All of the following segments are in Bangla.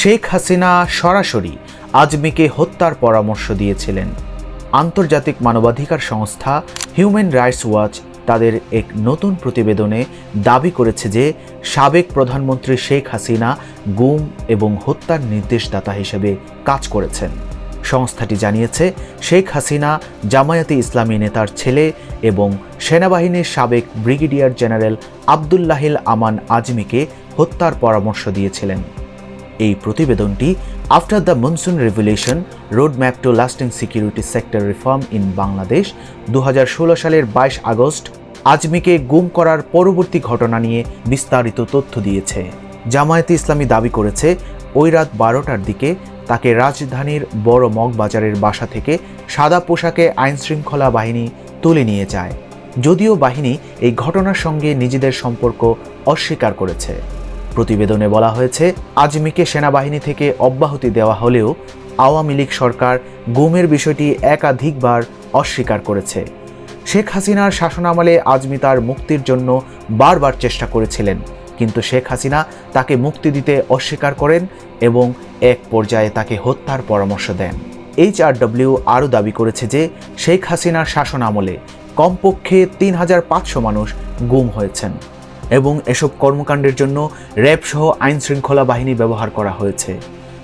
শেখ হাসিনা সরাসরি আজমিকে হত্যার পরামর্শ দিয়েছিলেন। আন্তর্জাতিক মানবাধিকার সংস্থা হিউম্যান রাইটস ওয়াচ তাদের এক নতুন প্রতিবেদনে দাবি করেছে যে, সাবেক প্রধানমন্ত্রী শেখ হাসিনা গুম এবং হত্যার নির্দেশদাতা হিসেবে কাজ করেছেন। সংস্থাটি জানিয়েছে, শেখ হাসিনা জামায়াতে ইসলামী নেতার ছেলে এবং সেনাবাহিনীর সাবেক ব্রিগেডিয়ার জেনারেল আবদুল্লাহিল আমান আজমিকে হত্যার পরামর্শ দিয়েছিলেন। এই প্রতিবেদনটি after the monsoon revolution road map to lasting security sector reform in Bangladesh দু হাজার ষোলো সালের বাইশ আগস্ট, আজমিকে গুম করার পরবর্তী ঘটনা নিয়ে বিস্তারিত তথ্য দিয়েছে। জামায়াতে ইসলামী দাবি করেছে, ওই রাত বারোটার দিকে তাকে রাজধানীর বড় মগবাজারের বাসা থেকে সাদা পোশাকে আইনশৃঙ্খলা বাহিনী তুলে নিয়ে যায়। যদিও বাহিনী এই ঘটনার সঙ্গে নিজেদের সম্পর্ক অস্বীকার করেছে। প্রতিবেদনে বলা হয়েছে, আজমিকে সেনাবাহিনী থেকে অব্যাহতি দেওয়া হলেও আওয়ামী লীগ সরকার গুমের বিষয়টি একাধিকবার অস্বীকার করেছে। শেখ হাসিনার শাসনামলে আজমি তার মুক্তির জন্য বারবার চেষ্টা করেছিলেন, কিন্তু শেখ হাসিনা তাকে মুক্তি দিতে অস্বীকার করেন এবং এক পর্যায়ে তাকে হত্যার পরামর্শ দেন। এইচআরডব্লিউ আরও দাবি করেছে যে, শেখ হাসিনার শাসনামলে কমপক্ষে তিন হাজার পাঁচশো মানুষ গুম হয়েছেন। এবং এসব কর্মকাণ্ডের জন্য র্যাব সহ আইন শৃঙ্খলা বাহিনী ব্যবহার করা হয়েছে।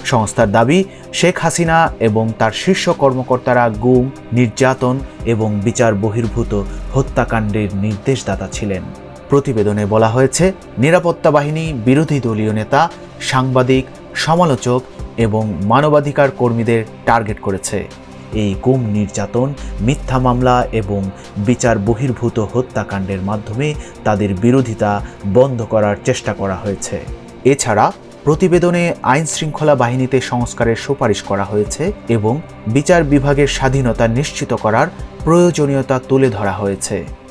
সংস্থার দাবি, শেখ হাসিনা এবং তার শীর্ষ কর্মকর্তারা গুম, নির্যাতন এবং বিচার বহির্ভূত হত্যাকাণ্ডের নির্দেশদাতা ছিলেন। প্রতিবেদনে বলা হয়েছে, নিরাপত্তা বাহিনী, বিরোধী দলীয় নেতা, সাংবাদিক, সমালোচক এবং মানবাধিকার কর্মীদের টার্গেট করেছে। এই গুম নির্যাতন, মিথ্যা মামলা এবং বিচার বহির্ভূত হত্যাকাণ্ডের মাধ্যমে তাদের বিরোধিতা বন্ধ করার চেষ্টা করা হয়েছে। এছাড়া প্রতিবেদনে আইন শৃঙ্খলা বাহিনীতে সংস্কারের সুপারিশ করা হয়েছে এবং বিচার বিভাগের স্বাধীনতা নিশ্চিত করার প্রয়োজনীয়তা তুলে ধরা হয়েছে।